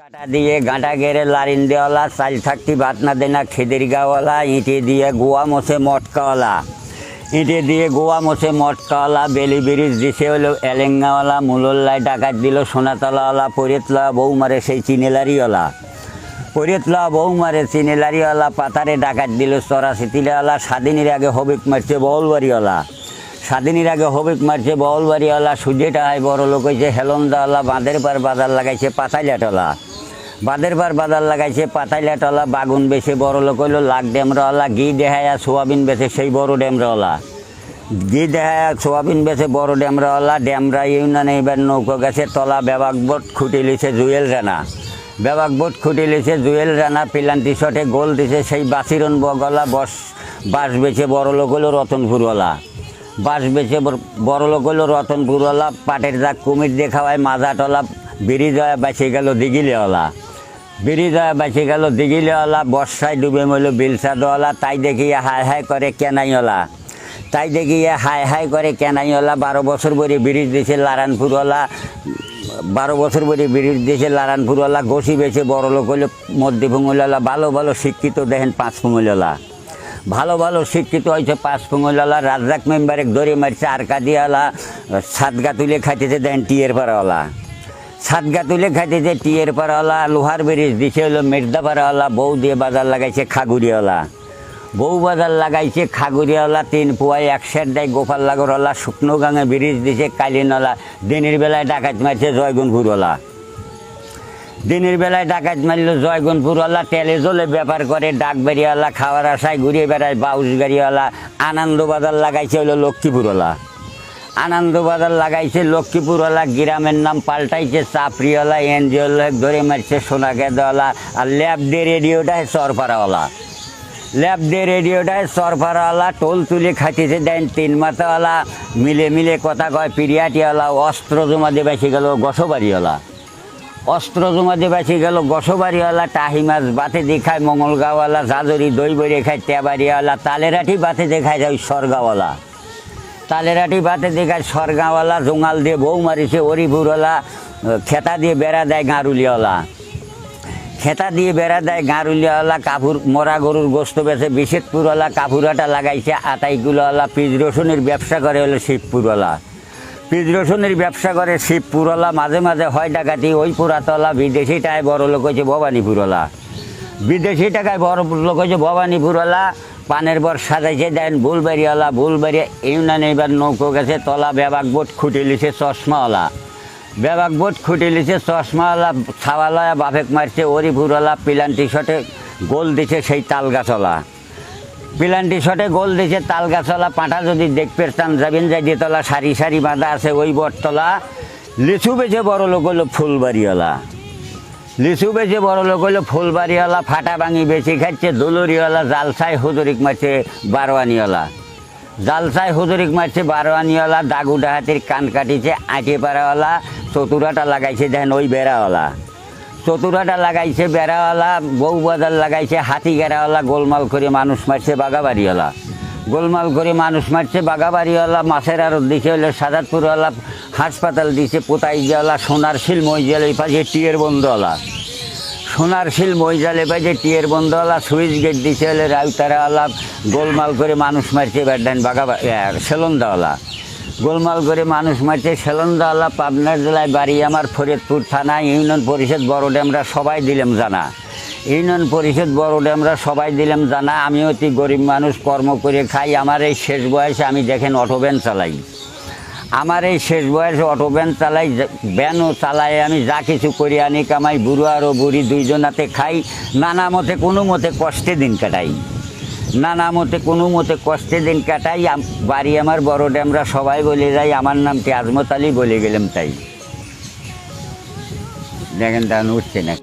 কাটা দিয়ে গাঁটা গেড়ে লারিন দেওয়ালা, চাল থাকতি ভাত দেনা খেদের গাওয়ালা, ইঁটে দিয়ে গোয়া মোছে মটকাওয়ালা। ইঁটে দিয়ে গোয়া মোছে মটকাওয়ালা, বেলি ব্রিজ দিছে হলো এলেঙ্গাওয়ালা মুলল্লায় ডাকাত দিল সোনাতলাওয়ালা, পরেতলা বৌমারে সেই চিনেলারিওয়ালা। পরেতলা বৌমারে চিনেলারিওয়ালা, পাতারে ডাকাত দিল চরা সিতিলাওয়ালা স্বাধীনের আগে হবিক মারছে বউলবাড়িওয়ালা। স্বাধীনের আগে হবিক মারছে বউলবাড়িওয়ালা সুজেটা হয় বড় লোক হয়েছে হেলন্দাওয়ালা, বাঁধের পর বাজার লাগাইছে পাতাইলাটলা। বাঁধের বার বাজার লাগাইছে পাতাইলাটলা বাগুন বেছে, বড় লোক হইল, লাখ ড্যামরাওয়ালা ঘি দেহায়া সোয়াবিন বেছে, সেই বড় ড্যামরাওয়ালা ঘি দেহায়া সোয়াবিন বেছে, বড় ড্যামরাওয়ালা ড্যামরা ইউনিয়নে এবার নৌকো গেছে, তলা বেবাক বোট খুঁটি লিছে জুয়েল রানা। বেবাক বোট খুঁটি লিছে জুয়েল রানা পিলান্টি শটে গোল দিছে, সেই বাসিরন বগলা, বস, বাস বেছে, বড় লোক হলো রতনপুরওয়ালা। বাস বেছে বড়- বড় লোক হলো রতনপুরওয়ালা, পাটের দাগ কুমির দেখাওয়ায় মাজাটলা ব্রিজ হয়ে বেঁচে গেল দিঘিলেওয়ালা। হয়ে বেঁচে গেল দিঘিলেওয়ালা বর্ষায় ডুবে মইল বিলসাদওয়ালা তাই দেখিয়ে হায় হায় করে কেনাইওয়ালা তাই দেখিয়ে হায় হায় করে কেনাইওয়ালা বারো বছর বরে ব্রিজ দিছে লারানপুরওয়ালা বারো বছর বরে ব্রিজ দিয়েছে লারানপুরওয়ালা ঘষি বেছে বড় লোক হইল মধ্যে ভুঙলালা ভালো ভালো শিক্ষিত দেখেন পাঁচ ভুঙলালা ভালো ভালো শিক্ষিত হয়েছে পাঁচ ফুঙ্গলালা রাজ্জাক মেম্বারে দড়ি মারছে আরকা দিয়ালা সাতগা তুলে খাইতেছে দেন টিয়ের পাড়াওয়ালা সাতগা তুলে খাইতেছে টিয়ের পাড়াওয়ালা, লোহার ব্রিজ দিছে হলো মির্দা পাড়াওয়ালা, বউ দিয়ে বাজার লাগাইছে খাগুড়িওয়ালা। বউ বাজার লাগাইছে খাগুড়িওয়ালা, তিন পুয়ায় এক সেট দেয় গোপাল লাগরওয়ালা, শুকনো গাঙে ব্রিজ দিছে কালিনওয়ালা দিনের বেলায় ডাকাত মারছে জয়গুনপুরওয়ালা দিনের বেলায় ডাকাত মারল জয়গুনপুরওয়ালা তেলে জলে ব্যাপার করে ডাক বেরিয়াওয়ালা খাওয়ার আশায় ঘুরিয়ে বেড়ায় বাউস গাড়িওয়ালা আনন্দবাজার লাগাইছে হলো লক্ষ্মীপুরওয়ালা। আনন্দবাজার লাগাইছে, লক্ষ্মীপুরওয়ালা গ্রামের নাম পাল্টাইছে, চাপড়িওয়ালা এনজিওলা ধরে মারছে সোনা গেদাওয়ালা আর ল্যাব দিয়ে রেডিওটায় চরপাড়াওয়ালা ল্যাব দিয়ে রেডিওটায় সরফারাওয়ালা, টোল তুলে খাইতেছে, দেন তিন মাথাওয়ালা, মিলে মিলে কথা কয়, পিরিয়াটিওয়ালা, অস্ত্র জমা দিয়ে বেঁচে গেল গসবাড়িওয়ালা। অস্ত্র জমা দিয়ে বেঁচে গেল গসবাড়িওয়ালা, টাহি মাছ বাতে দেখায় মঙ্গলগাঁওয়ালা জাজরি দই বই খায়, তেবাড়িওয়ালা, তালেরাঠি বাতে দেখায় যায় সরগাওয়ালা তালেরাটি বাতে দেখায় সরগাওয়ালা জোঙাল দিয়ে বউ মারিছে অরিপুরওয়ালা খেতা দিয়ে বেড়া দেয় গাঁরুলিওয়ালা খেতা দিয়ে বেড়া দেয় গাঁরুলিওয়ালা কাপুর মরা গরুর গোস্ত বেছে বিশেষপুরওয়ালা কাপুরাটা লাগাইছে আতাইগুলোওয়ালা পিজ রসুনের ব্যবসা করে হলো শিবপুরওয়ালা। পিজ রসুনের ব্যবসা করে শিবপুরওয়ালা, মাঝে মাঝে হয় ডাকাতি, ওই পুরাতলা বিদেশিটায় বড় লোক হয়েছে ভবানীপুরওয়ালা। বিদেশি টাকায় বড় লোক হয়েছে ভবানীপুরওয়ালা পানের বর সাজাইছে, দেন বুলবাড়িওয়ালা বুলবাড়ি ইউনিয়নে এবার নৌকো গেছে, তলা বেবাক বোট খুঁটি লিছে চশমাওয়ালা। বেবাক বোট খুঁটি লিছে চশমাওয়ালা ছাওয়ালা বাফেক মারছে অরিপুরওয়ালা পিলান্টি শটে গোল দিছে সেই তাল গাছওয়ালা পিলান্টি শটে গোল দিছে তাল গাছওয়ালা পাঁঠা যদি দেখতে চান যাবেন যাই তলা সারি সারি বাঁধা আছে ওই বটতলা, লিচু বেছে বড় লোক হলো ফুলবাড়িওয়ালা। লিচু বেছে বড় লোক হলো ফুলবাড়িওয়ালা, ফাটা ভাঙি বেশি খাচ্ছে, দুলুরিওয়ালা জালসাই হুজুরিক মারছে বারোয়ানিওয়ালা। জালসাই হুজুরিক মারছে বারোয়ানিওয়ালা দাগু ডাহাতির কান কাটিছে আঁটি পাড়াওয়ালা চতুরাটা লাগাইছে দেখেন ওই বেড়াওয়ালা। চতুরাটা লাগাইছে বেড়াওয়ালা, বউ বাজার লাগাইছে হাতি গেরাওয়ালা গোলমাল করে মানুষ মারছে বাগাবাড়িওয়ালা গোলমাল করে মানুষ মারছে বাগাবাড়িওয়ালা মাছের আরত দিছে হলে সাজাদপুরওয়ালা হাসপাতাল দিছে পোতাই দেওয়ালা সোনার শিল মইজাল এই পাশে টিয়ের বন্ধওয়ালা সোনার শিল মইজালে বাজে টিয়ের বন্ধওয়ালা সুইচ গেট দিছে হলে রাউতারাওয়ালা, গোলমাল করে মানুষ মারছে ব্যাডান বাগা সেলন্দাওয়ালা। গোলমাল করে মানুষ মারছে, সেলন্দাওয়ালা, পাবনার জেলায় বাড়ি, আমার ফরিদপুর থানা, ইউনিয়ন পরিষদ, বড় ড্যামরা সবাই দিলাম জানা। ইউনিয়ন পরিষদ বড় ড্যামরা সবাই দিলাম জানা আমি অতি গরিব মানুষ, কর্ম করে খাই। আমার এই শেষ বয়সে আমি দেখেন অটো ভ্যান চালাই। আমার এই শেষ বয়সে অটো ভ্যান চালাই, ভ্যানও চালাই, আমি যা কিছু করি, আনি, কামাই, বুড়ো আর ও বুড়ি দুইজনাতে খাই। নানা মতে, কোনো মতে কষ্টে দিন কাটাই। নানা মতে, কোনো মতে কষ্টে দিন কাটাই। বাড়ি আমার বড় ড্যামরা সবাই বলে যাই, আমার নাম কি আজমত আলী বলে গেলাম তাই। দেখেন তা উঠছে না।